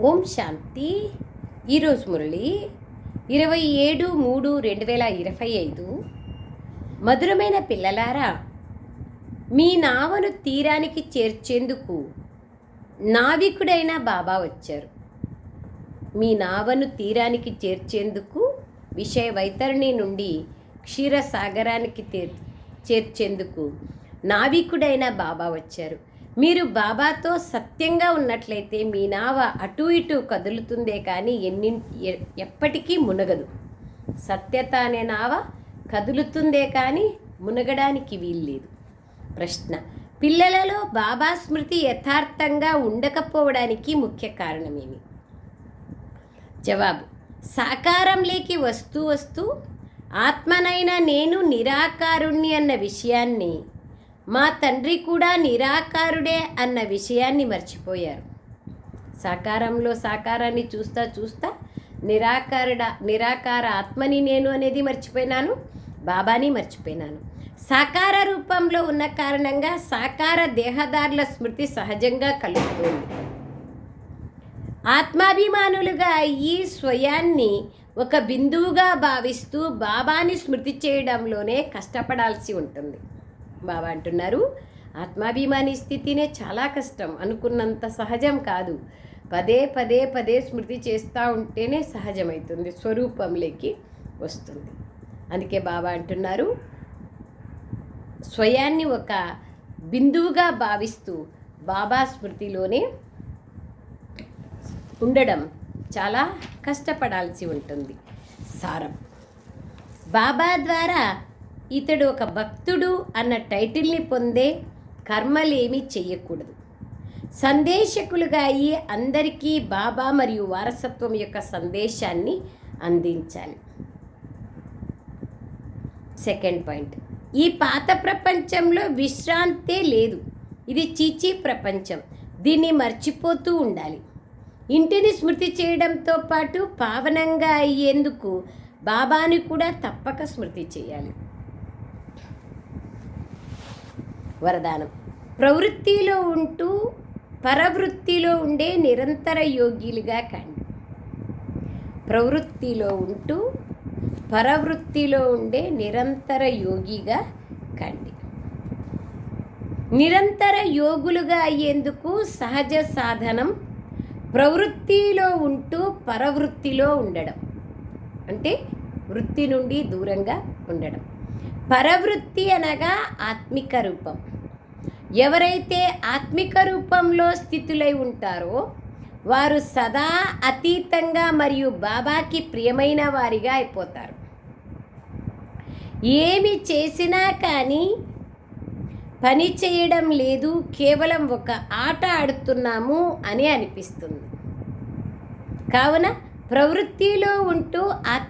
ఓం శాంతి. ఈరోజు మురళి ఇరవై ఏడు మూడు రెండు వేల ఇరవై ఐదు. మధురమైన పిల్లలారా మీ నావను తీరానికి చేర్చేందుకు నావికుడైన బాబా వచ్చారు. మీ నావను తీరానికి చేర్చేందుకు విషయ వైతరణి నుండి క్షీరసాగరానికి తేర్ చేర్చేందుకు నావికుడైన బాబా వచ్చారు. మీరు బాబాతో సత్యంగా ఉన్నట్లయితే మీ నావ అటు ఇటు కదులుతుందే కానీ ఎన్ని ఎప్పటికీ మునగదు. సత్యత అనే నావ కదులుతుందే కానీ మునగడానికి వీల్లేదు. ప్రశ్న పిల్లలలో బాబా స్మృతి యథార్థంగా ఉండకపోవడానికి ముఖ్య కారణమేమి? జవాబు సాకారంలోకి వస్తూ వస్తూ ఆత్మనైన నేను నిరాకారుణ్ణి అన్న విషయాన్ని మా తండ్రి కూడా నిరాకారుడే అన్న విషయాన్ని మర్చిపోయారు. సాకారంలో సాకారాన్ని చూస్తా చూస్తా నిరాకారుడ నిరాకార ఆత్మని నేను అనేది మర్చిపోయినాను బాబాని మర్చిపోయినాను. సాకార రూపంలో ఉన్న కారణంగా సాకార దేహదారుల స్మృతి సహజంగా కలుగుతుంది. ఆత్మాభిమానులుగా అయ్యి స్వయాన్ని ఒక బిందువుగా భావిస్తూ బాబాని స్మృతి చేయడంలోనే కష్టపడాల్సి ఉంటుంది. బాబా అంటున్నారు. ఆత్మాభిమాని స్థితినే చాలా కష్టం. అనుకున్నంత సహజం కాదు. పదే పదే పదే స్మృతి చేస్తూ ఉంటేనే సహజమవుతుంది స్వరూపంలోకి వస్తుంది. అందుకే బాబా అంటున్నారు. స్వయాన్ని ఒక బిందువుగా భావిస్తూ బాబా స్మృతిలోనే ఉండడం చాలా కష్టపడాల్సి ఉంటుంది. సారం. బాబా ద్వారా ఇతడు ఒక భక్తుడు అన్న టైటిల్ని పొందే కర్మలేమీ చెయ్యకూడదు. సందేశకులుగా అయ్యి అందరికీ బాబా మరియు వారసత్వం యొక్క సందేశాన్ని అందించాలి. Second point. ఈ పాత ప్రపంచంలో విశ్రాంతే లేదు. ఇది చీచీ ప్రపంచం. దీన్ని మర్చిపోతూ ఉండాలి. ఇంటిని స్మృతి చేయడంతో పాటు పావనంగా అయ్యేందుకు బాబాని కూడా తప్పక స్మృతి చేయాలి. వరదానం. ప్రవృత్తిలో ఉంటూ పరవృత్తిలో ఉండే నిరంతర యోగిలుగా కండి. ప్రవృత్తిలో ఉంటూ పరవృత్తిలో ఉండే నిరంతర యోగిగా కండి. నిరంతర యోగులుగా అయ్యేందుకు సహజ సాధనం ప్రవృత్తిలో ఉంటూ పరవృత్తిలో ఉండడం. అంటే వృత్తి నుండి దూరంగా ఉండడం. పరవృత్తి అనగా ఆత్మిక రూపం. ఎవరైతే ఆత్మిక రూపంలో స్థితులై ఉంటారో వారు సదా అతీతంగా మరియు బాబాకి ప్రియమైన వారిగా అయిపోతారు. ఏమి చేసినా కానీ పని చేయడం లేదు కేవలం ఒక ఆట ఆడుతున్నాము అని అనిపిస్తుంది. కావున ప్రవృత్తిలో ఉంటూ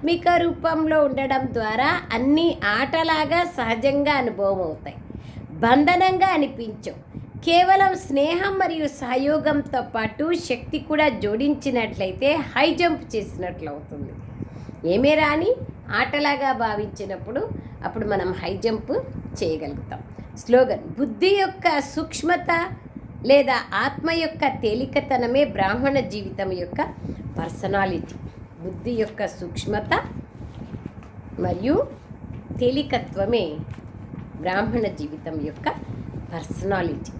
ఆత్మిక రూపంలో ఉండడం ద్వారా అన్ని ఆటలాగా సహజంగా అనుభవం అవుతాయి. బంధనంగా అనిపించవు కేవలం స్నేహం మరియు సహయోగంతో పాటు శక్తి కూడా జోడించినట్లయితే హై జంప్ చేసినట్లు అవుతుంది. ఏమే రాని ఆటలాగా భావించినప్పుడు అప్పుడు మనం హై జంప్ చేయగలుగుతాం. స్లోగన్ బుద్ధి యొక్క సూక్ష్మత లేదా ఆత్మ యొక్క తేలికతనమే బ్రాహ్మణ జీవితం యొక్క పర్సనాలిటీ. బుద్ధి యొక్క సూక్ష్మత మరియు తేలికత్వమే బ్రాహ్మణ జీవితం యొక్క పర్సనాలిటీ.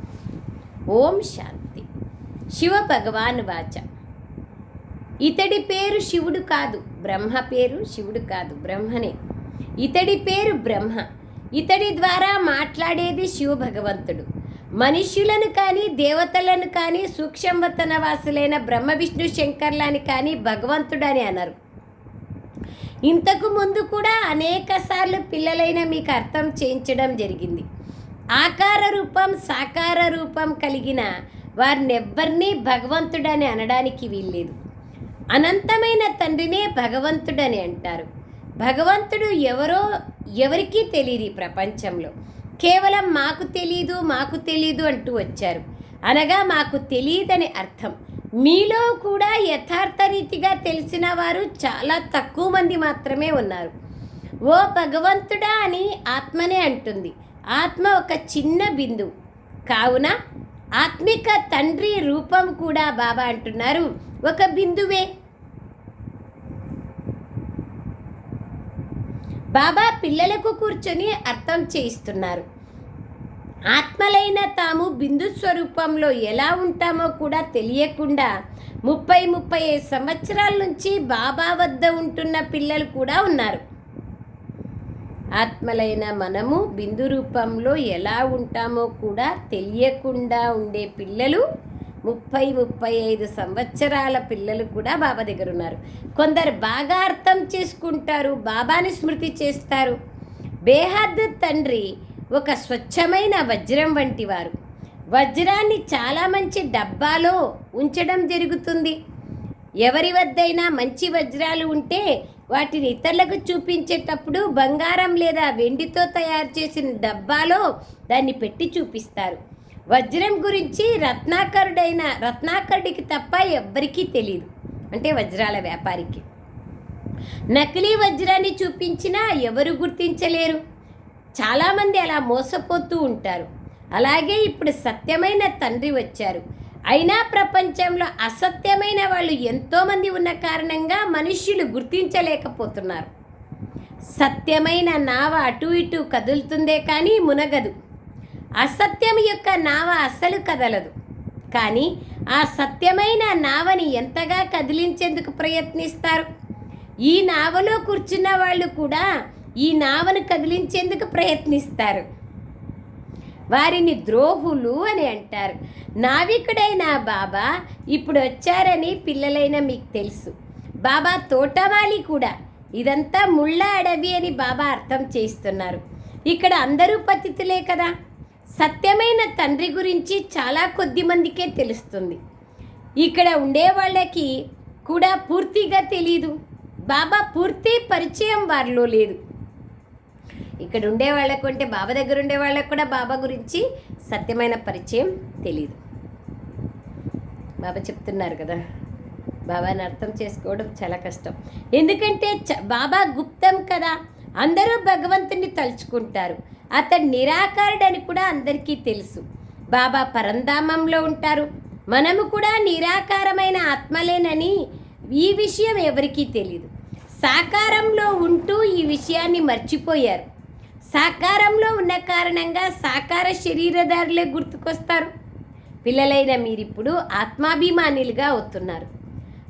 ఓం శాంతి. శివ భగవాన్ వాచ. ఇతడి పేరు శివుడు కాదు బ్రహ్మ పేరు శివుడు కాదు బ్రహ్మనే. ఇతడి పేరు బ్రహ్మ. ఇతడి ద్వారా మాట్లాడేది శివ భగవంతుడు మనుష్యులను కానీ దేవతలను కానీ సూక్ష్మవతన వాసులైన బ్రహ్మ విష్ణు శంకర్లని కానీ భగవంతుడని అన్నారు ఇంతకు ముందు కూడా అనేక సార్లు పిల్లలైన మీకు అర్థం చేయించడం జరిగింది. ఆకార రూపం సాకార రూపం కలిగిన వారినెవ్వరినీ భగవంతుడని అనడానికి వీల్లేదు. అనంతమైన తండ్రినే భగవంతుడని అంటారు. భగవంతుడు ఎవరో ఎవరికీ తెలియదు ఈ ప్రపంచంలో. కేవలం మాకు తెలీదు మాకు తెలీదు అంటూ వచ్చారు. అనగా మాకు తెలియదని అర్థం. మీలో కూడా యథార్థ రీతిగా తెలిసిన వారు చాలా తక్కువ మంది మాత్రమే ఉన్నారు. ఓ భగవంతుడా అని ఆత్మనే అంటుంది. ఆత్మ ఒక చిన్న బిందువు కావున ఆత్మిక తండ్రి రూపం కూడా బాబా అంటున్నారు. ఒక బిందువే. బాబా పిల్లలకు కూర్చొని అర్థం చేయిస్తున్నారు. ఆత్మలైన తాము బిందు స్వరూపంలో ఎలా ఉంటామో కూడా తెలియకుండా ముప్పై ముప్పై ఐదు సంవత్సరాల నుంచి బాబా వద్ద ఉంటున్న పిల్లలు కూడా ఉన్నారు. ఆత్మలైన మనము బిందు రూపంలో ఎలా ఉంటామో కూడా తెలియకుండా ఉండే పిల్లలు ముప్పై ముప్పై ఐదు సంవత్సరాల పిల్లలు కూడా బాబా దగ్గర ఉన్నారు. కొందరు బాగా అర్థం చేసుకుంటారు బాబాని స్మృతి చేస్తారు. బేహద్ తండ్రి ఒక స్వచ్ఛమైన వజ్రం వంటి వారు. వజ్రాన్ని చాలా మంచి డబ్బాలో ఉంచడం జరుగుతుంది. ఎవరి వద్దైనా మంచి వజ్రాలు ఉంటే వాటిని ఇతరులకు చూపించేటప్పుడు బంగారం లేదా వెండితో తయారు చేసిన డబ్బాలో దాన్ని పెట్టి చూపిస్తారు. వజ్రం గురించి రత్నాకరుడైన రత్నాకరుడికి తప్ప ఎవ్వరికీ తెలియదు అంటే వజ్రాల వ్యాపారికి. నకిలీ వజ్రాన్ని చూపించినా ఎవరు గుర్తించలేరు. చాలామంది అలా మోసపోతూ ఉంటారు. అలాగే ఇప్పుడు సత్యమైన తండ్రి వచ్చారు. అయినా ప్రపంచంలో అసత్యమైన వాళ్ళు ఎంతోమంది ఉన్న కారణంగా మనుష్యులు గుర్తించలేకపోతున్నారు. సత్యమైన నావ అటు ఇటు కదులుతుందే కానీ మునగదు. అసత్యం యొక్క నావ అస్సలు కదలదు. కానీ ఆ సత్యమైన నావని ఎంతగా కదిలించేందుకు ప్రయత్నిస్తారు? ఈ నావలో కూర్చున్న వాళ్ళు కూడా ఈ నావను కదిలించేందుకు ప్రయత్నిస్తారు. వారిని ద్రోహులు అని అంటారు. నావికుడైన బాబా ఇప్పుడు వచ్చారని పిల్లలైన మీకు తెలుసు. బాబా తోటమాలి కూడా. ఇదంతా ముళ్ళ అడవి అని బాబా అర్థం చేస్తున్నారు ఇక్కడ అందరూ పతితులే కదా? సత్యమైన తండ్రి గురించి చాలా కొద్ది మందికే తెలుస్తుంది. ఇక్కడ ఉండే వాళ్ళకి కూడా పూర్తిగా తెలియదు బాబా పూర్తి పరిచయం వారిలో లేదు. ఇక్కడ ఉండే వాళ్ళకు అంటే బాబా దగ్గర ఉండే వాళ్ళకు కూడా బాబా గురించి సత్యమైన పరిచయం తెలియదు బాబా చెప్తున్నారు కదా బాబాని అర్థం చేసుకోవడం చాలా కష్టం. ఎందుకంటే చ- బాబా గుప్తం కదా. అందరూ భగవంతుని తలుచుకుంటారు. అతడు నిరాకారుడని కూడా అందరికీ తెలుసు. బాబా పరంధామంలో ఉంటారు. మనము కూడా నిరాకారమైన ఆత్మలేనని ఈ విషయం ఎవరికీ తెలియదు సాకారంలో ఉంటూ ఈ విషయాన్ని మర్చిపోయారు. సాకారంలో ఉన్న కారణంగా సాకార శరీరదారులే గుర్తుకొస్తారు. పిల్లలైన మీరిప్పుడు ఆత్మాభిమానులుగా అవుతున్నారు.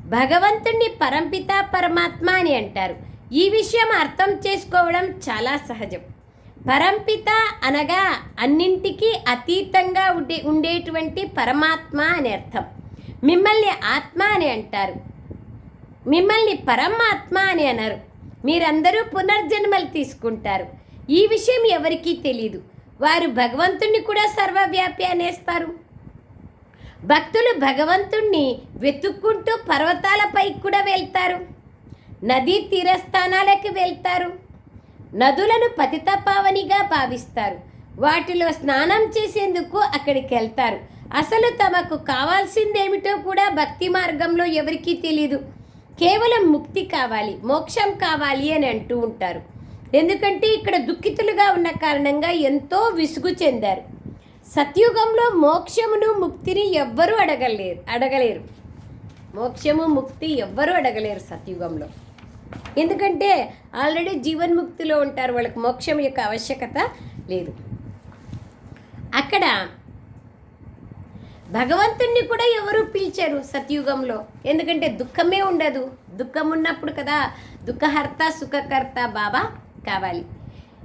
భగవంతుణ్ణి పరంపిత పరమాత్మ అని అంటారు. ఈ విషయం అర్థం చేసుకోవడం చాలా సహజం. పరంపిత అనగా అన్నింటికీ అతీతంగా ఉండే ఉండేటువంటి పరమాత్మ అని అర్థం. మిమ్మల్ని ఆత్మ అని అంటారు. మిమ్మల్ని పరమాత్మ అని అనరు. మీరందరూ పునర్జన్మలు తీసుకుంటారు. ఈ విషయం ఎవరికీ తెలియదు వారు భగవంతుణ్ణి కూడా సర్వవ్యాపి అనేస్తారు. భక్తులు భగవంతుణ్ణి వెతుక్కుంటూ పర్వతాలపై కూడా వెళ్తారు. నదీ తీరస్థానాలకు వెళ్తారు. నదులను పతితపావనిగా భావిస్తారు. వాటిలో స్నానం చేసేందుకు అక్కడికి వెళ్తారు. అసలు తమకు కావాల్సిందేమిటో కూడా భక్తి మార్గంలో ఎవరికీ తెలియదు కేవలం ముక్తి కావాలి మోక్షం కావాలి అని అంటూ ఉంటారు. ఎందుకంటే ఇక్కడ దుఃఖితులుగా ఉన్న కారణంగా ఎంతో విసుగు చెందారు. సత్యుగంలో మోక్షమును ముక్తిని ఎవ్వరూ అడగలేరు అడగలేరు. మోక్షము ముక్తి ఎవ్వరూ అడగలేరు సత్యుగంలో. ఎందుకంటే ఆల్రెడీ జీవన్ముక్తిలో ఉంటారు వాళ్ళకి మోక్షం యొక్క ఆవశ్యకత లేదు. అక్కడ భగవంతుణ్ణి కూడా ఎవరు పిలిచారు సత్యుగంలో? ఎందుకంటే దుఃఖమే ఉండదు. దుఃఖం ఉన్నప్పుడు కదా దుఃఖహర్త సుఖకర్త బాబా కావాలి.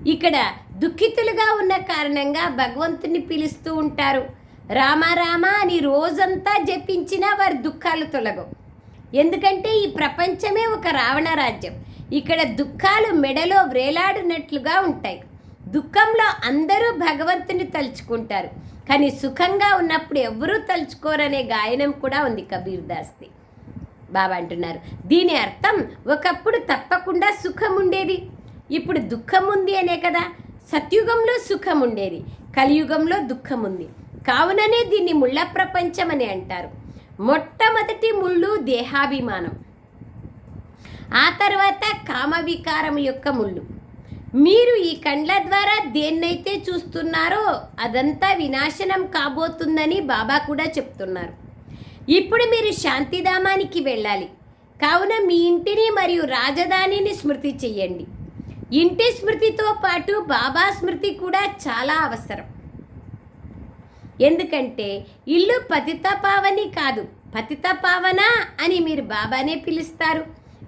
ఇక్కడ దుఃఖితులుగా ఉన్న కారణంగా భగవంతుని పిలుస్తూ ఉంటారు. రామ రామ అని రోజంతా జపించినా వారి దుఃఖాలు తొలగవు. ఎందుకంటే ఈ ప్రపంచమే ఒక రావణ రాజ్యం. ఇక్కడ దుఃఖాలు మెడలో వ్రేలాడినట్లుగా ఉంటాయి. దుఃఖంలో అందరూ భగవంతుని తలుచుకుంటారు. కానీ సుఖంగా ఉన్నప్పుడు ఎవ్వరూ తలుచుకోరనే గాయనం కూడా ఉంది కబీర్ దాస్ది బాబా అంటున్నారు దీని అర్థం ఒకప్పుడు తప్పకుండా సుఖం ఉండేది ఇప్పుడు దుఃఖం ఉంది అనే కదా సత్యుగంలో సుఖం ఉండేది కలియుగంలో దుఃఖం ఉంది కావుననే దీన్ని ముళ్ళ ప్రపంచం అని అంటారు. మొట్టమొదటి ముళ్ళు దేహాభిమానం. ఆ తర్వాత కామవికారం యొక్క ముళ్ళు. మీరు ఈ కండ్ల ద్వారా దేన్నైతే చూస్తున్నారో అదంతా వినాశనం కాబోతుందని బాబా కూడా చెప్తున్నారు. ఇప్పుడు మీరు శాంతిధామానికి వెళ్ళాలి. కావున మీ ఇంటిని మరియు రాజధానిని స్మృతి చెయ్యండి ఇంటి స్మృతితో పాటు బాబా స్మృతి కూడా చాలా అవసరం. ఎందుకంటే ఇల్లు పతిత పావని కాదు పతిత పావన అని మీరు బాబానే పిలుస్తారు.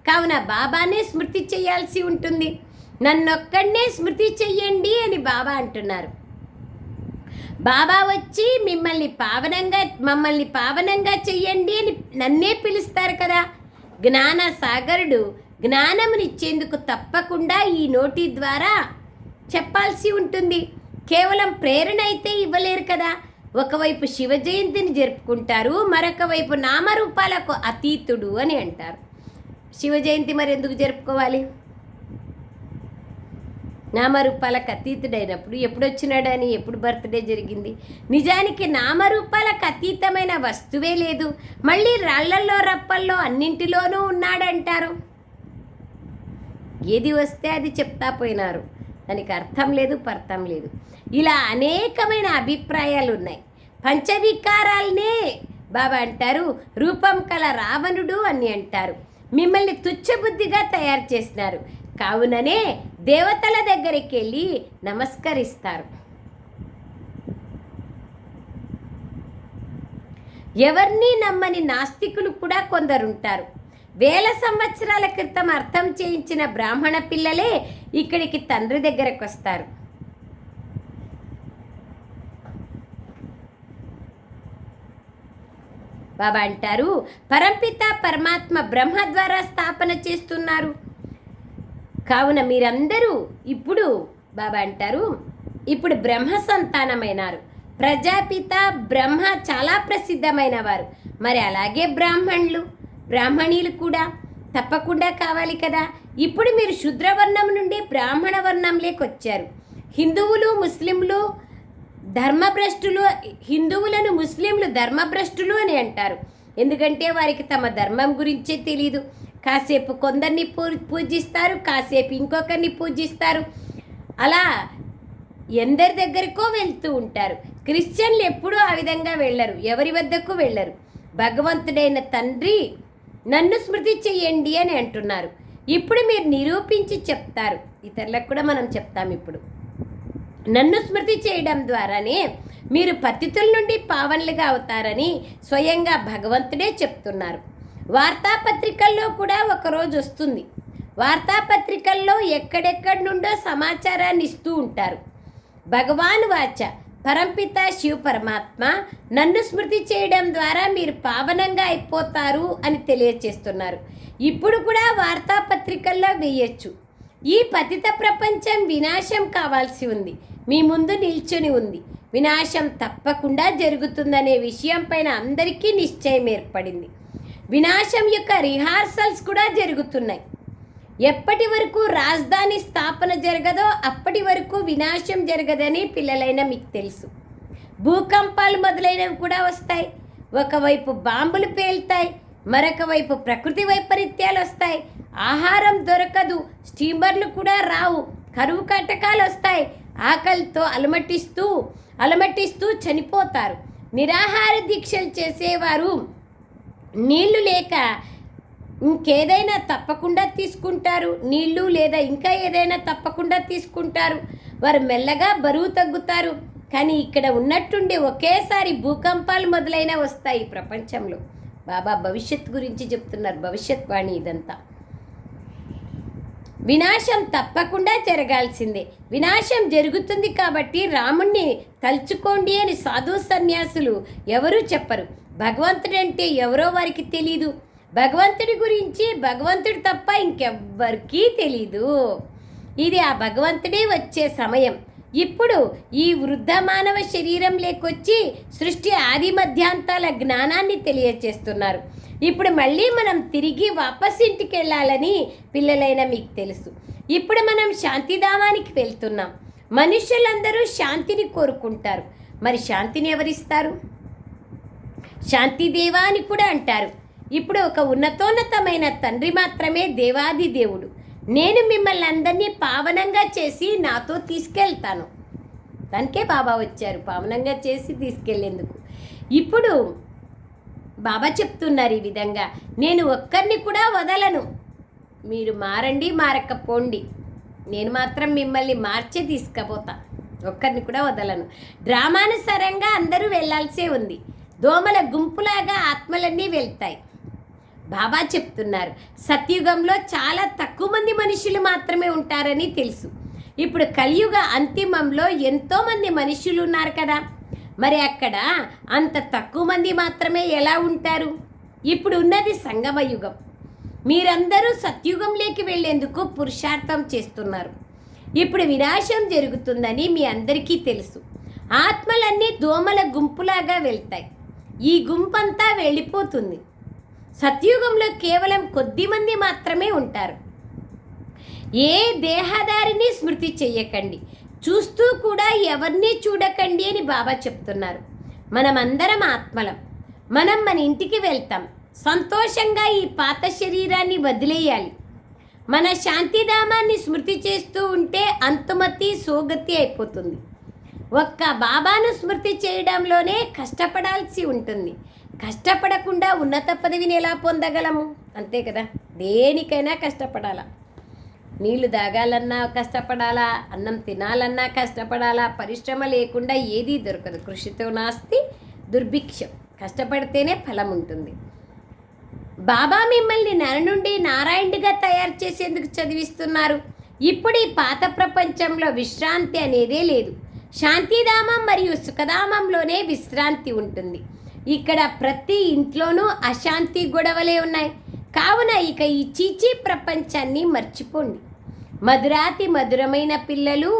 కావున బాబానే స్మృతి చేయాల్సి ఉంటుంది. నన్నొక్కడనే స్మృతి చెయ్యండి అని బాబా అంటున్నారు. బాబా వచ్చి మిమ్మల్ని పావనంగా మమ్మల్ని పావనంగా చెయ్యండి అని నన్నే పిలుస్తారు కదా. జ్ఞాన సాగరుడు జ్ఞానమునిచ్చేందుకు తప్పకుండా ఈ నోటి ద్వారా చెప్పాల్సి ఉంటుంది. కేవలం ప్రేరణ అయితే ఇవ్వలేరు కదా. ఒకవైపు శివ జయంతిని జరుపుకుంటారు మరొక వైపు నామరూపాలకు అతీతుడు అని అంటారు. శివ జయంతి మరి ఎందుకు జరుపుకోవాలి? నామరూపాలకు అతీతుడైనప్పుడు ఎప్పుడు వచ్చినాడని ఎప్పుడు బర్త్డే జరిగింది? నిజానికి నామరూపాలకు అతీతమైన వస్తువే లేదు. మళ్ళీ రాళ్ళల్లో రప్పల్లో అన్నింటిలోనూ ఉన్నాడంటారు. ఏది వస్తే అది చెప్తా పోయినారు. దానికి అర్థం లేదు పర్థం లేదు. ఇలా అనేకమైన అభిప్రాయాలు ఉన్నాయి. పంచవికారాలనే బాబా అంటారు రూపం కల రావణుడు అని అంటారు. మిమ్మల్ని తుచ్చబుద్ధిగా తయారు చేసినారు. కావుననే దేవతల దగ్గరికి వెళ్ళి నమస్కరిస్తారు. ఎవరిని నమ్మని నాస్తికులు కూడా కొందరుంటారు. వేల సంవత్సరాల క్రితం అర్థం చేయించిన బ్రాహ్మణ పిల్లలే ఇక్కడికి తండ్రి దగ్గరకు వస్తారు బాబా అంటారు పరంపిత పరమాత్మ బ్రహ్మ ద్వారా స్థాపన చేస్తున్నారు. కావున మీరందరూ ఇప్పుడు బాబా అంటారు ఇప్పుడు బ్రహ్మ సంతానమైనారు. ప్రజాపిత బ్రహ్మ చాలా ప్రసిద్ధమైన వారు మరి అలాగే బ్రాహ్మణులు. బ్రాహ్మణీలు కూడా తప్పకుండా కావాలి కదా. ఇప్పుడు మీరు శుద్రవర్ణం నుండి బ్రాహ్మణ వర్ణంలోకి వచ్చారు హిందువులు ముస్లింలు ధర్మభ్రష్టులు హిందువులను ముస్లింలు ధర్మభ్రష్టులు అని అంటారు. ఎందుకంటే వారికి తమ ధర్మం గురించే తెలియదు కాసేపు కొందరిని పూ పూజిస్తారు కాసేపు ఇంకొకరిని పూజిస్తారు. అలా ఎందరి దగ్గరకో వెళ్తూ ఉంటారు. క్రిస్టియన్లు ఎప్పుడూ ఆ విధంగా వెళ్ళరు. ఎవరి వద్దకు వెళ్ళరు. భగవంతుడైన తండ్రి నన్ను స్మృతి చెయ్యండి అని అంటున్నారు. ఇప్పుడు మీరు నిరూపించి చెప్తారు. ఇతరులకు కూడా మనం చెప్తాం ఇప్పుడు. నన్ను స్మృతి చేయడం ద్వారానే మీరు పతితుల నుండి పావన్లుగా అవుతారని స్వయంగా భగవంతుడే చెప్తున్నారు. వార్తాపత్రికల్లో కూడా ఒకరోజు వస్తుంది. వార్తాపత్రికల్లో ఎక్కడెక్కడి నుండో సమాచారాన్ని ఇస్తూ ఉంటారు. భగవాన్ వాచ పరంపిత శివ పరమాత్మ నన్ను స్మృతి చేయడం ద్వారా మీరు పావనంగా అయిపోతారు అని తెలియచేస్తున్నారు. ఇప్పుడు కూడా వార్తాపత్రికల్లో వేయచ్చు. ఈ పతిత ప్రపంచం వినాశం కావాల్సి ఉంది. మీ ముందు నిల్చొని ఉంది. వినాశం తప్పకుండా జరుగుతుందనే విషయం పైన అందరికీ నిశ్చయం ఏర్పడింది. వినాశం యొక్క రిహార్సల్స్ కూడా జరుగుతున్నాయి. ఎప్పటి వరకు రాజధాని స్థాపన జరగదో అప్పటి వరకు వినాశం జరగదని పిల్లలైన మీకు తెలుసు. భూకంపాలు మొదలైనవి కూడా వస్తాయి. ఒకవైపు బాంబులు పేలుతాయి మరొక వైపు ప్రకృతి వైపరీత్యాలు వస్తాయి. ఆహారం దొరకదు స్టీమర్లు కూడా రావు కరువు కటకాలు వస్తాయి. ఆకలితో అలమటిస్తూ అలమటిస్తూ చనిపోతారు. నిరాహార దీక్షలు చేసేవారు నీళ్ళు లేక ఇంకేదైనా తప్పకుండా తీసుకుంటారు. నీళ్ళు లేదా ఇంకా ఏదైనా తప్పకుండా తీసుకుంటారు. వారు మెల్లగా బరువు తగ్గుతారు. కానీ ఇక్కడ ఉన్నట్టుండి ఒకేసారి భూకంపాలు మొదలైన వస్తాయి ప్రపంచంలో. బాబా భవిష్యత్ గురించి చెప్తున్నారు. భవిష్యత్ వాణి ఇదంతా. వినాశం తప్పకుండా జరగాల్సిందే. వినాశం జరుగుతుంది కాబట్టి రాముణ్ణి తలుచుకోండి అని సాధు సన్యాసులు ఎవరూ చెప్పరు. భగవంతుడంటే ఎవరో వారికి తెలీదు. భగవంతుడి గురించి భగవంతుడు తప్ప ఇంకెవ్వరికీ తెలీదు. ఇది ఆ భగవంతుడే వచ్చే సమయం. ఇప్పుడు ఈ వృద్ధ మానవ శరీరం లేకొచ్చి సృష్టి ఆది మధ్యాంతాల జ్ఞానాన్ని తెలియచేస్తున్నారు. ఇప్పుడు మళ్ళీ మనం తిరిగి వాపస్ ఇంటికి వెళ్ళాలని పిల్లలైన మీకు తెలుసు. ఇప్పుడు మనం శాంతిధామానికి వెళ్తున్నాం. మనుషులందరూ శాంతిని కోరుకుంటారు. మరి శాంతిని ఎవరిస్తారు? శాంతిదేవా అని కూడా అంటారు. ఇప్పుడు ఒక ఉన్నతోన్నతమైన తండ్రి మాత్రమే దేవాది దేవుడు. నేను మిమ్మల్ని అందరినీ పావనంగా చేసి నాతో తీసుకెళ్తాను. దానికే బాబా వచ్చారు పావనంగా చేసి తీసుకెళ్ళేందుకు ఇప్పుడు బాబా చెప్తున్నారు ఈ విధంగా నేను ఒక్కరిని కూడా వదలను. మీరు మారండి మారకపోండి. నేను మాత్రం మిమ్మల్ని మార్చే తీసుకుపోతా. ఒక్కరిని కూడా వదలను. డ్రామానుసారంగా అందరూ వెళ్ళాల్సే ఉంది. దోమల గుంపులాగా ఆత్మలన్నీ వెళ్తాయి. బాబా చెప్తున్నారు సత్యుగంలో చాలా తక్కువ మంది మనుషులు మాత్రమే ఉంటారని తెలుసు. ఇప్పుడు కలియుగ అంతిమంలో ఎంతోమంది మనుషులు ఉన్నారు కదా. మరి అక్కడ అంత తక్కువ మంది మాత్రమే ఎలా ఉంటారు? ఇప్పుడు ఉన్నది సంగమ యుగం. మీరందరూ సత్యుగంలోకి వెళ్ళేందుకు పురుషార్థం చేస్తున్నారు. ఇప్పుడు వినాశం జరుగుతుందని మీ అందరికీ తెలుసు. ఆత్మలన్నీ దోమల గుంపులాగా వెళ్తాయి. ఈ గుంపంతా వెళ్ళిపోతుంది. సత్యుగంలో కేవలం కొద్దిమంది మాత్రమే ఉంటారు. ఏ దేహదారిని స్మృతి చెయ్యకండి. చూస్తూ కూడా ఎవరిని చూడకండి అని బాబా చెప్తున్నారు. మనమందరం ఆత్మలం. మనం మన ఇంటికి వెళ్తాం. సంతోషంగా ఈ పాత శరీరాన్ని వదిలేయాలి. మన శాంతిధామాన్ని స్మృతి చేస్తూ ఉంటే అంతుమతి సోగతి అయిపోతుంది. ఒక్క బాబాను స్మృతి చేయడంలోనే కష్టపడాల్సి ఉంటుంది. కష్టపడకుండా ఉన్నత పదవిని ఎలా పొందగలము? అంతే కదా దేనికైనా కష్టపడాలా? నీళ్ళు తాగాలన్నా కష్టపడాలా? అన్నం తినాలన్నా కష్టపడాలా? పరిశ్రమ లేకుండా ఏదీ దొరకదు. కృషితో నాస్తి దుర్భిక్షం. కష్టపడితేనే ఫలం ఉంటుంది. బాబా మిమ్మల్ని నర నుండి నారాయణుడిగా తయారు చేసేందుకు చదివిస్తున్నారు. ఇప్పుడు ఈ పాత ప్రపంచంలో విశ్రాంతి అనేదే లేదు. శాంతిధామం మరియు సుఖధామంలోనే విశ్రాంతి ఉంటుంది. ఇక్కడ ప్రతి ఇంట్లోనూ అశాంతి గొడవలే ఉన్నాయి. కావున ఇక ఈ చీచీ ప్రపంచాన్ని మర్చిపోండి. మధురాతి మధురమైన పిల్లలు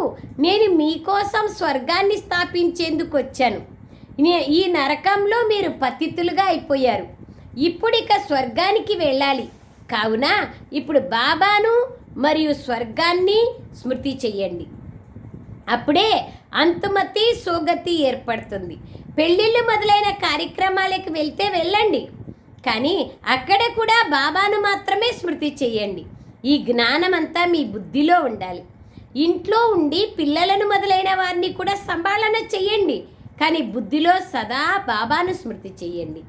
నేను మీకోసం స్వర్గాన్ని స్థాపించేందుకు వచ్చాను. ఈ నరకంలో మీరు పతితులుగా అయిపోయారు. ఇప్పుడు ఇక స్వర్గానికి వెళ్ళాలి. కావున ఇప్పుడు బాబాను మరియు స్వర్గాన్ని స్మృతి చెయ్యండి అప్పుడే అంతుమతి సోగతి ఏర్పడుతుంది. పెళ్ళిళ్ళు మొదలైన కార్యక్రమాలకు వెళ్తే వెళ్ళండి. కానీ అక్కడ కూడా బాబాను మాత్రమే స్మృతి చేయండి. ఈ జ్ఞానం అంతా మీ బుద్ధిలో ఉండాలి. ఇంట్లో ఉండి పిల్లలను మొదలైన వారిని కూడా సంభాళన చెయ్యండి కానీ బుద్ధిలో సదా బాబాను స్మృతి చెయ్యండి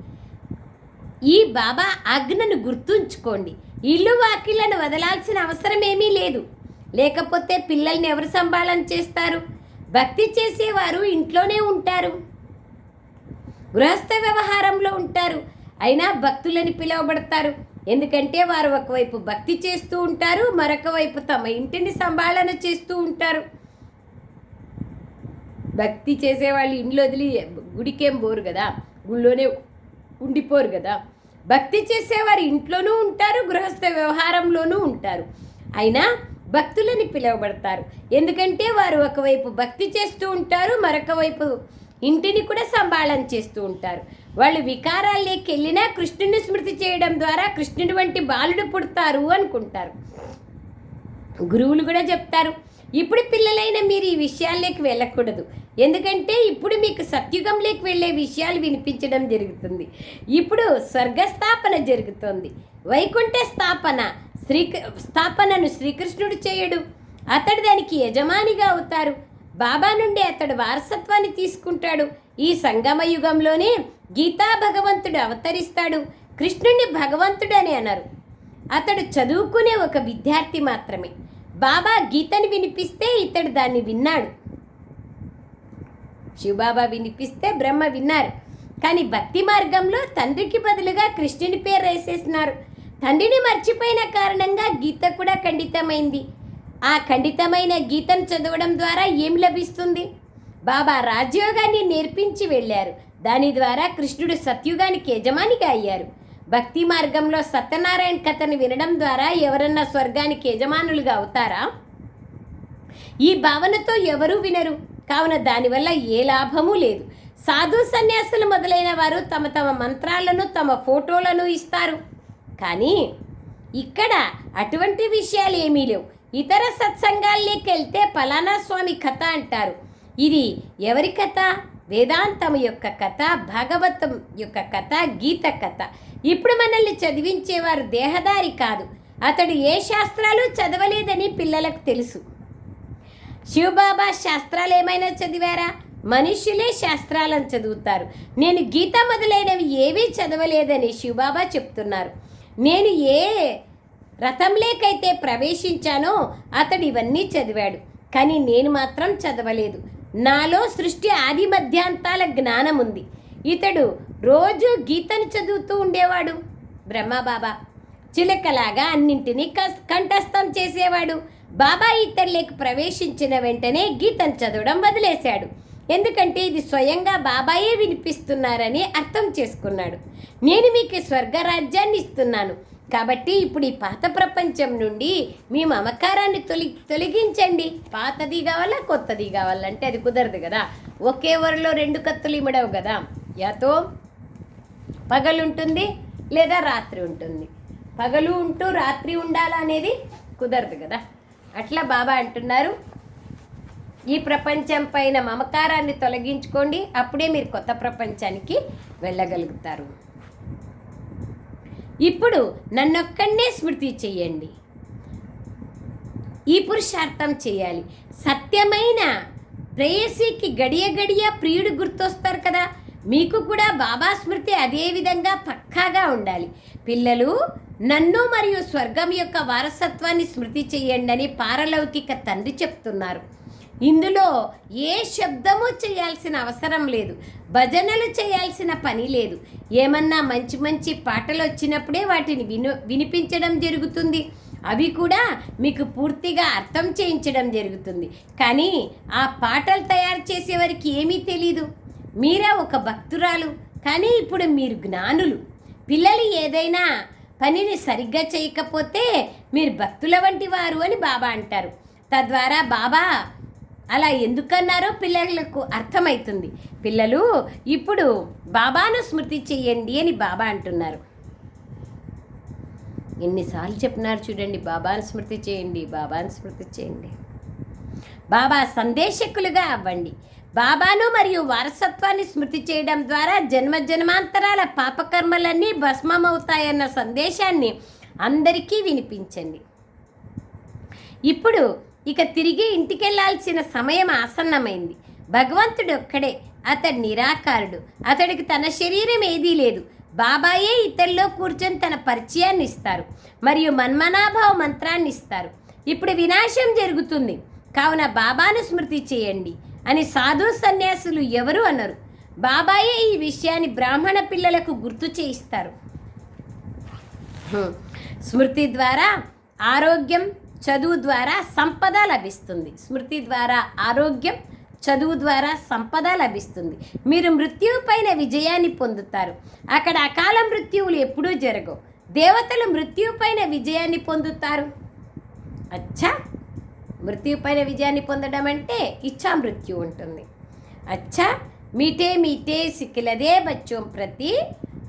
ఈ బాబా ఆజ్ఞను గుర్తుంచుకోండి. ఇల్లు వాకిళ్ళను వదలాల్సిన అవసరం ఏమీ లేదు. లేకపోతే పిల్లల్ని ఎవరు సంభాళన చేస్తారు? భక్తి చేసేవారు ఇంట్లోనే ఉంటారు. గృహస్థ వ్యవహారంలో ఉంటారు. అయినా భక్తులని పిలువబడతారు. ఎందుకంటే వారు ఒకవైపు భక్తి చేస్తూ ఉంటారు మరొక వైపు తమ ఇంటిని సంభాళన చేస్తూ ఉంటారు. భక్తి చేసేవాళ్ళు ఇంట్లో వదిలి గుడికేం పోరు కదా? గుళ్ళోనే ఉండిపోరు కదా? భక్తి చేసేవారు ఇంట్లోనూ ఉంటారు గృహస్థ వ్యవహారంలోనూ ఉంటారు. అయినా భక్తులని పిలువబడతారు. ఎందుకంటే వారు ఒకవైపు భక్తి చేస్తూ ఉంటారు మరొక వైపు ఇంటిని కూడా సంబాళన చేస్తూ ఉంటారు. వాళ్ళు వికారాల్లోకి వెళ్ళినా కృష్ణుని స్మృతి చేయడం ద్వారా కృష్ణుడి వంటి బాలుడు పుడతారు అనుకుంటారు. గురువులు కూడా చెప్తారు ఇప్పుడు పిల్లలైన మీరు ఈ విషయాల్లోకి వెళ్ళకూడదు. ఎందుకంటే ఇప్పుడు మీకు సత్యుగంలోకి వెళ్ళే విషయాలు వినిపించడం జరుగుతుంది. ఇప్పుడు స్వర్గస్థాపన జరుగుతుంది. వైకుంఠ స్థాపన శ్రీ స్థాపనను శ్రీకృష్ణుడు చేయడు. అతడు దానికి యజమానిగా అవుతారు. బాబా నుండి అతడు వారసత్వాన్ని తీసుకుంటాడు. ఈ సంగమ యుగంలోనే గీతా భగవంతుడు అవతరిస్తాడు. కృష్ణుణ్ణి భగవంతుడు అని అన్నారు అతడు చదువుకునే ఒక విద్యార్థి మాత్రమే. బాబా గీతని వినిపిస్తే ఇతడు దాన్ని విన్నాడు. శివబాబా వినిపిస్తే బ్రహ్మ విన్నారు. కానీ భక్తి మార్గంలో తండ్రికి బదులుగా కృష్ణుని పేరు వేసేసినారు. తండ్రిని మర్చిపోయిన కారణంగా గీత కూడా ఖండితమైంది. ఆ ఖండితమైన గీతను చదవడం ద్వారా ఏం లభిస్తుంది? బాబా రాజయోగాన్ని నేర్పించి వెళ్ళారు. దాని ద్వారా కృష్ణుడు సత్యుగానికి యజమానిగా అయ్యారు. భక్తి మార్గంలో సత్యనారాయణ కథను వినడం ద్వారా ఎవరన్నా స్వర్గానికి యజమానులుగా అవుతారా? ఈ భావనతో ఎవరూ వినరు. కావున దానివల్ల ఏ లాభమూ లేదు. సాధు సన్యాసులు మొదలైన వారు తమ తమ మంత్రాలను తమ ఫోటోలను ఇస్తారు. కానీ ఇక్కడ అటువంటి విషయాలు ఏమీ లేవు. ఇతర సత్సంగాల్లోకి వెళ్తే పలానా స్వామి కథ అంటారు. ఇది ఎవరి కథ? వేదాంతం యొక్క కథ భాగవతం యొక్క కథ గీత కథ. ఇప్పుడు మనల్ని చదివించేవారు దేహదారి కాదు. అతడు ఏ శాస్త్రాలు చదవలేదని పిల్లలకు తెలుసు. శివబాబా శాస్త్రాలు ఏమైనా చదివారా? మనుషులే శాస్త్రాలను చదువుతారు. నేను గీత మొదలైనవి ఏవీ చదవలేదని శివబాబా చెప్తున్నారు. నేను ఏ రథంలేకైతే ప్రవేశించానో అతడు ఇవన్నీ చదివాడు. కానీ నేను మాత్రం చదవలేదు. నాలో సృష్టి ఆది మధ్యాంతాల జ్ఞానం ఉంది ఇతడు రోజు గీతను చదువుతూ ఉండేవాడు. బ్రహ్మబాబా చిలకలాగా అన్నింటినీ కస్- కంఠస్థం చేసేవాడు. బాబా ఇతరులకు ప్రవేశించిన వెంటనే గీతను చదవడం వదిలేశాడు. ఎందుకంటే ఇది స్వయంగా బాబాయే వినిపిస్తున్నారని అర్థం చేసుకున్నాడు. నేను మీకు స్వర్గరాజ్యాన్ని ఇస్తున్నాను. కాబట్టి ఇప్పుడు ఈ పాత ప్రపంచం నుండి మీ మమకారాన్ని తొలి తొలగించండి. పాతది కావాలా కొత్తది కావాలంటే అది కుదరదు కదా. ఒకే వరలో రెండు కత్తులు ఇమడవు కదా. యాతో పగలు ఉంటుంది లేదా రాత్రి ఉంటుంది. పగలు ఉంటూ రాత్రి ఉండాలనేది కుదరదు కదా. అట్లా బాబా అంటున్నారు. ఈ ప్రపంచం పైన మమకారాన్ని తొలగించుకోండి. అప్పుడే మీరు కొత్త ప్రపంచానికి వెళ్ళగలుగుతారు. ఇప్పుడు నన్నొక్కడే స్మృతి చెయ్యండి. ఈ పురుషార్థం చేయాలి సత్యమైన ప్రేయసికి గడియ గడియ ప్రియుడు గుర్తొస్తారు కదా. మీకు కూడా బాబా స్మృతి అదే విధంగా పక్కాగా ఉండాలి. పిల్లలు నన్ను మరియు స్వర్గం యొక్క వారసత్వాన్ని స్మృతి చెయ్యండి అని పారలౌకిక తండ్రి చెప్తున్నారు. ఇందులో ఏ శబ్దము చేయాల్సిన అవసరం లేదు. భజనలు చేయాల్సిన పని లేదు. ఏమన్నా మంచి మంచి పాటలు వచ్చినప్పుడే వాటిని విను వినిపించడం జరుగుతుంది. అవి కూడా మీకు పూర్తిగా అర్థం చేయించడం జరుగుతుంది. కానీ ఆ పాటలు తయారు చేసేవారికి ఏమీ తెలీదు. మీరా ఒక భక్తురాలు. కానీ ఇప్పుడు మీరు జ్ఞానులు. పిల్లలు ఏదైనా పనిని సరిగ్గా చేయకపోతే మీరు భక్తుల వంటి వారు అని బాబా అంటారు. తద్వారా బాబా అలా ఎందుకన్నారో పిల్లలకు అర్థమవుతుంది పిల్లలు ఇప్పుడు బాబాను స్మృతి చెయ్యండి అని బాబా అంటున్నారు. ఎన్నిసార్లు చెప్పినారు చూడండి బాబాను స్మృతి చేయండి బాబాను స్మృతి చేయండి బాబా సందేశకులుగా అవ్వండి. బాబాను మరియు వారసత్వాన్ని స్మృతి చేయడం ద్వారా జన్మ జన్మాంతరాల పాపకర్మలన్నీ భస్మమవుతాయన్న సందేశాన్ని అందరికీ వినిపించండి. ఇప్పుడు ఇక తిరిగి ఇంటికెళ్ళాల్సిన సమయం ఆసన్నమైంది. భగవంతుడు ఒక్కడే అతడు నిరాకారుడు. అతడికి తన శరీరం ఏదీ లేదు. బాబాయే ఇతరుల్లో కూర్చొని తన పరిచయాన్ని ఇస్తారు మరియు మన్మనాభావ మంత్రాన్ని ఇస్తారు ఇప్పుడు వినాశం జరుగుతుంది. కావున బాబాను స్మృతి చేయండి అని సాధు సన్యాసులు ఎవరు అన్నారు బాబాయే ఈ విషయాన్ని బ్రాహ్మణ పిల్లలకు గుర్తు చేయిస్తారు. స్మృతి ద్వారా ఆరోగ్యం చదువు ద్వారా సంపద లభిస్తుంది స్మృతి ద్వారా ఆరోగ్యం చదువు ద్వారా సంపద లభిస్తుంది మీరు మృత్యువు పైన విజయాన్ని పొందుతారు అక్కడ అకాల మృత్యువులు ఎప్పుడూ జరగవు దేవతలు మృత్యువు పైన విజయాన్ని పొందుతారు అచ్చా మృత్యు పైన విజయాన్ని పొందడం అంటే ఇచ్చా మృత్యు ఉంటుంది अच्छा मीठे मीठे सिखलदे बच्चों प्रति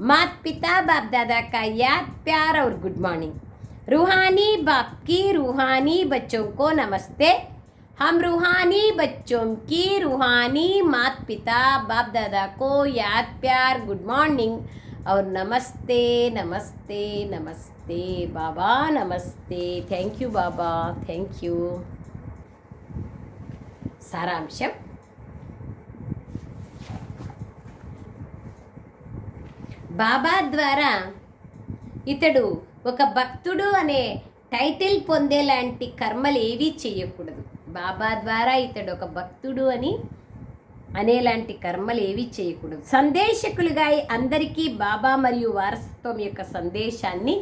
मात पिता बाप दादा का याद प्यार और गुड मॉर्निंग रूहानी बाप की रूहानी बच्चों को नमस्ते हम रूहानी बच्चों की रूहानी मात पिता बाप दादा को याद प्यार गुड मॉर्निंग और नमस्ते नमस्ते नमस्ते बाबा नमस्ते थैंक यू बाबा थैंक यू సారాంశం బాబా ద్వారా ఇతడు ఒక భక్తుడు అనే టైటిల్ పొందేలాంటి కర్మలు ఏవీ చేయకూడదు. బాబా ద్వారా ఇతడు ఒక భక్తుడు అని అనేలాంటి కర్మలు ఏవీ చేయకూడదు. సందేశకులుగా అందరికీ బాబా మరియు వారసత్వం యొక్క సందేశాన్ని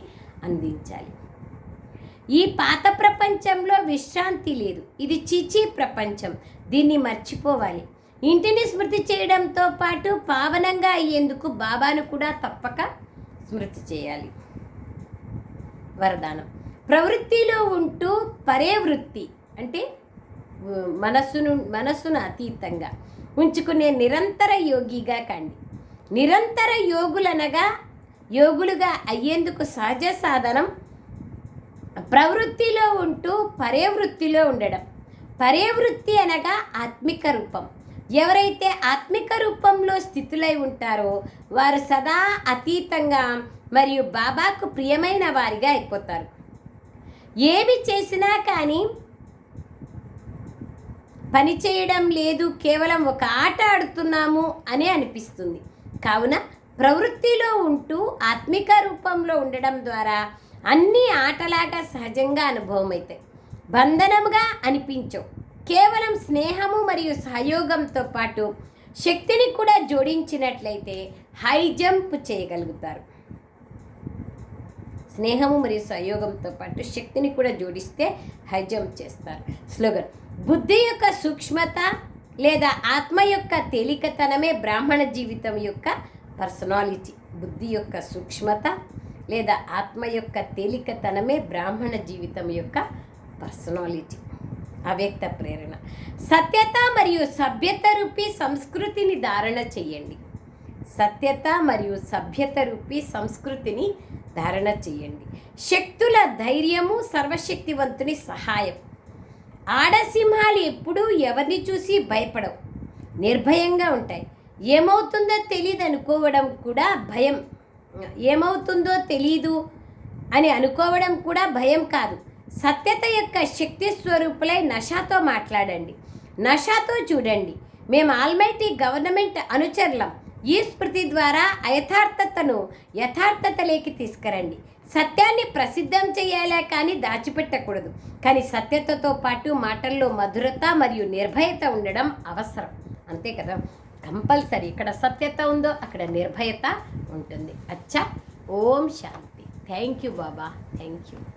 అందించాలి. ఈ పాత ప్రపంచంలో విశ్రాంతి లేదు. ఇది చిచి ప్రపంచం. దీన్ని మర్చిపోవాలి. ఇంటిని స్మృతి చేయడంతో పాటు పావనంగా అయ్యేందుకు బాబాను కూడా తప్పక స్మృతి చేయాలి. వరదానం. ప్రవృత్తిలో ఉంటూ పరే వృత్తి అంటే మనస్సును మనస్సును అతీతంగా ఉంచుకునే నిరంతర యోగిగా కండి. నిరంతర యోగులనగా యోగులుగా అయ్యేందుకు సహజ సాధనం ప్రవృత్తిలో ఉంటూ పరే వృత్తిలో ఉండడం. పరే వృత్తి అనగా ఆత్మిక రూపం. ఎవరైతే ఆత్మిక రూపంలో స్థితులై ఉంటారో వారు సదా అతీతంగా మరియు బాబాకు ప్రియమైన వారిగా అయిపోతారు. ఏమి చేసినా కానీ పని చేయడం లేదు కేవలం ఒక ఆట ఆడుతున్నాము అనే అనిపిస్తుంది. కావున ప్రవృత్తిలో ఉంటూ ఆత్మిక రూపంలో ఉండడం ద్వారా అన్ని ఆటలాగా సహజంగా అనుభవం అవుతాయి బంధనముగా అనిపించవు. కేవలం స్నేహము మరియు సహయోగంతో పాటు శక్తిని కూడా జోడించినట్లయితే హై జంప్ చేయగలుగుతారు. స్నేహము మరియు సహయోగంతో పాటు శక్తిని కూడా జోడిస్తే హై జంప్ చేస్తారు. స్లోగన్. బుద్ధి యొక్క సూక్ష్మత లేదా ఆత్మ యొక్క తేలికతనమే బ్రాహ్మణ జీవితం యొక్క పర్సనాలిటీ. బుద్ధి యొక్క సూక్ష్మత లేదా ఆత్మ యొక్క తేలికతనమే బ్రాహ్మణ జీవితం యొక్క పర్సనాలిటీ. అవ్యక్త ప్రేరణ. సత్యత మరియు సభ్యత రూపీ సంస్కృతిని ధారణ చేయండి. సత్యత మరియు సభ్యత రూపీ సంస్కృతిని ధారణ చేయండి. శక్తుల ధైర్యము సర్వశక్తివంతుని సహాయం. ఆడసింహాలు ఎప్పుడూ ఎవరిని చూసి భయపడవు. నిర్భయంగా ఉంటాయి. ఏమవుతుందో తెలియదు అనుకోవడం కూడా భయం. ఏమవుతుందో తెలీదు అని అనుకోవడం కూడా భయం కాదు. సత్యత యొక్క శక్తి స్వరూపులై నషాతో మాట్లాడండి. నషాతో చూడండి. మేము ఆల్మైటీ గవర్నమెంట్ అనుచరులం. ఈ స్మృతి ద్వారా యథార్థతను యథార్థతలోకి తీసుకురండి. సత్యాన్ని ప్రసిద్ధం చేయాలే కానీ దాచిపెట్టకూడదు. కానీ సత్యతతో పాటు మాటల్లో మధురత మరియు నిర్భయత ఉండడం అవసరం. అంతే కదా? కంపల్సరీ ఇక్కడ సత్యత ఉందో అక్కడ నిర్భయత ఉంటుంది. అచ్చా? ఓం శాంతి. Thank you Baba. Thank you.